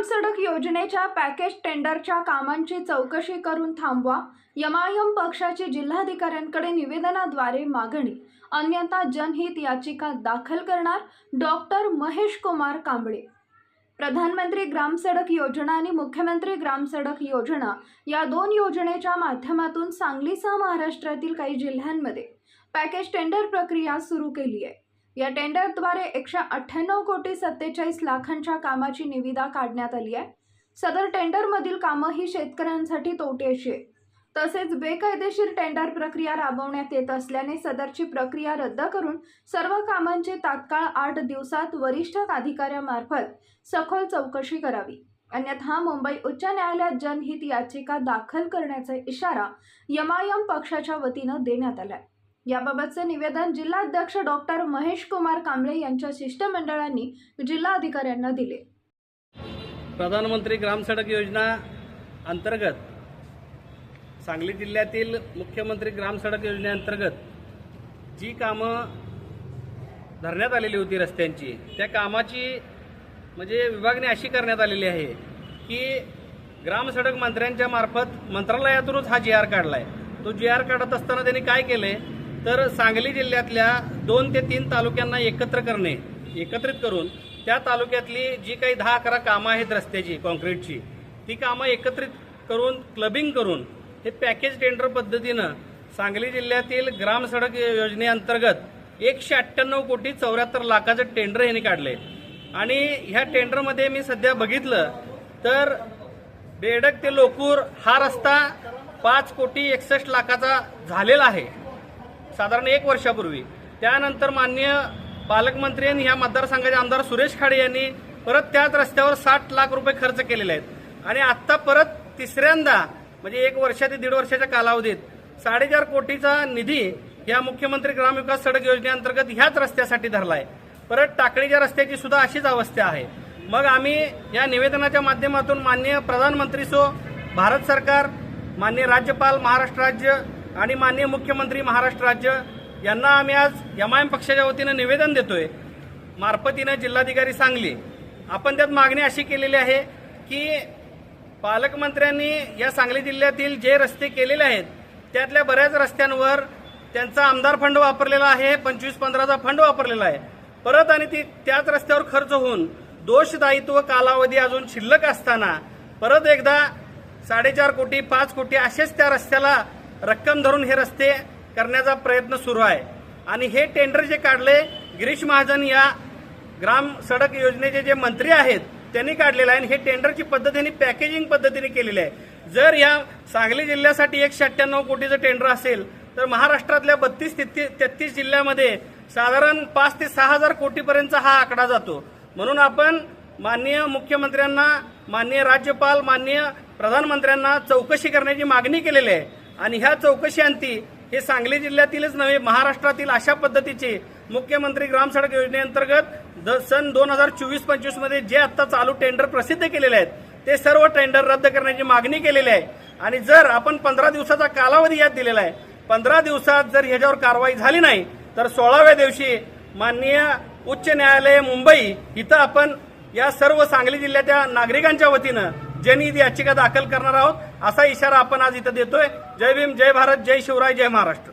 ग्रामसडक योजनेच्या पॅकेज टेंडरच्या कामांची चौकशी करून थांबवा. यमायम पक्षाची जिल्हाधिकाऱ्यांकडे निवेदनाद्वारे मागणी. अन्यथा जनहित याचिका दाखल करणार डॉक्टर महेश कुमार कांबळे. प्रधानमंत्री ग्रामसडक योजना आणि मुख्यमंत्री ग्रामसडक योजना या दोन योजनेच्या माध्यमातून सांगलीसह महाराष्ट्रातील काही जिल्ह्यांमध्ये पॅकेज टेंडर प्रक्रिया सुरू केली आहे. या टेंडरद्वारे एकशे अठ्ठ्याण्णव कोटी सत्तेचाळीस लाखांच्या कामाची निविदा काढण्यात आली आहे. सदर टेंडरमधील कामं ही शेतकऱ्यांसाठी तोट्याची आहे तसेच बेकायदेशीर टेंडर प्रक्रिया राबवण्यात येत असल्याने सदरची प्रक्रिया रद्द करून सर्व कामांचे तात्काळ आठ दिवसात वरिष्ठ अधिकाऱ्यामार्फत सखोल चौकशी करावी. अन्यथा मुंबई उच्च न्यायालयात जनहित याचिका दाखल करण्याचा इशारा यमायम पक्षाच्या वतीनं देण्यात आलाय. याबाबतचे निवेदन जिल्हाध्यक्ष डॉक्टर महेश कुमार कांबळे यांच्या शिष्टमंडळांनी जिल्हाधिकाऱ्यांना दिले. प्रधानमंत्री ग्रामसडक योजना अंतर्गत सांगली जिल्ह्यातील मुख्यमंत्री ग्रामसडक योजनेअंतर्गत जी कामं धरण्यात आलेली होती रस्त्यांची त्या कामाची म्हणजे विभागणी अशी करण्यात आलेली आहे की ग्रामसडक मंत्र्यांच्या मार्फत मंत्रालयातूनच हा जी आर काढला आहे तो जी आर काढत असताना त्यांनी काय केलं आहे तर सांगली जिल्ह्यातल्या दोन ते तीन तालुक्यांना एकत्र करणे एकत्रित करून त्या तालुक्यातली जी काही दहा अकरा कामं आहेत रस्त्याची कॉन्क्रीटची ती कामं एकत्रित करून क्लबिंग करून हे पॅकेज टेंडर पद्धतीनं सांगली जिल्ह्यातील ग्रामसडक योजनेअंतर्गत एकशे अठ्ठ्याण्णव कोटी चौऱ्याहत्तर लाखाचं टेंडर यांनी काढले आणि ह्या टेंडरमध्ये मी सध्या बघितलं तर बेडक ते लोकूर हा रस्ता पाच कोटी एकसष्ट लाखाचा झालेला आहे. साधारण एक वर्षापूर्वी. त्यानंतर माननीय पालकमंत्री आणि ह्या मतदारसंघाचे आमदार सुरेश खाडे यांनी परत त्याच रस्त्यावर साठ लाख रुपये खर्च केलेले आहेत. आणि आत्ता परत तिसऱ्यांदा म्हणजे एक वर्षा ते दीड वर्षाच्या कालावधीत साडेचार कोटीचा निधी या मुख्यमंत्री ग्रामविकास सडक योजनेअंतर्गत ह्याच रस्त्यासाठी धरलाय. परत टाकळीच्या रस्त्याची सुद्धा अशीच अवस्था आहे. मग आम्ही या निवेदनाच्या माध्यमातून माननीय प्रधानमंत्री सो भारत सरकार माननीय राज्यपाल महाराष्ट्र राज्य आणि माननीय मुख्यमंत्री महाराष्ट्र राज्य यांना आम्ही आज एम आय एम पक्षाच्या वतीनं निवेदन देतोय. मार्फतीनं जिल्हाधिकारी सांगली आपण त्यात मागणी अशी केलेली आहे की पालकमंत्र्यांनी या सांगली जिल्ह्यातील जे रस्ते केलेले आहेत त्यातल्या बऱ्याच रस्त्यांवर त्यांचा आमदार फंड वापरलेला आहे पंचवीस पंधराचा फंड वापरलेला आहे. परत आणि ती त्याच रस्त्यावर खर्च होऊन दोषदायित्व कालावधी अजून शिल्लक असताना परत एकदा साडेचार कोटी पाच कोटी असेच त्या रस्त्याला रक्कम धरून हे रस्ते करण्याचा प्रयत्न सुरू आहे. आणि हे टेंडर जे काढले गिरीश महाजन या ग्राम सडक योजनेचे जे मंत्री आहेत त्यांनी काढलेलं आहे आणि हे टेंडरची पद्धतीने पॅकेजिंग पद्धतीने केलेली आहे. जर या सांगली जिल्ह्यासाठी एकशे अठ्ठ्याण्णव कोटीचं टेंडर असेल तर महाराष्ट्रातल्या बत्तीस तेहतीस जिल्ह्यामध्ये साधारण पाच ते सहा हजार कोटीपर्यंतचा हा आकडा जातो. म्हणून आपण माननीय मुख्यमंत्र्यांना माननीय राज्यपाल माननीय प्रधानमंत्र्यांना चौकशी करण्याची मागणी केलेली आहे. आणि ह्या चौकशी अंती हे सांगली जिल्ह्यातीलच नव्हे महाराष्ट्रातील अशा पद्धतीचे मुख्यमंत्री ग्रामसडक योजनेअंतर्गत द सन दोन हजार चोवीस पंचवीसमध्ये जे आता चालू टेंडर प्रसिद्ध केलेले आहेत ते सर्व टेंडर रद्द करण्याची मागणी केलेली आहे. आणि जर आपण पंधरा दिवसाचा कालावधी यात दिलेला आहे पंधरा दिवसात जर ह्याच्यावर कारवाई झाली नाही तर सोळाव्या दिवशी माननीय उच्च न्यायालय मुंबई इथं आपण या सर्व सांगली जिल्ह्याच्या नागरिकांच्या वतीनं जनहित याचिका दाखल करणार आहोत. असा इशारा आपण आज इथं देतोय. जय भीम जय भारत जय शिवराय जय महाराष्ट्र.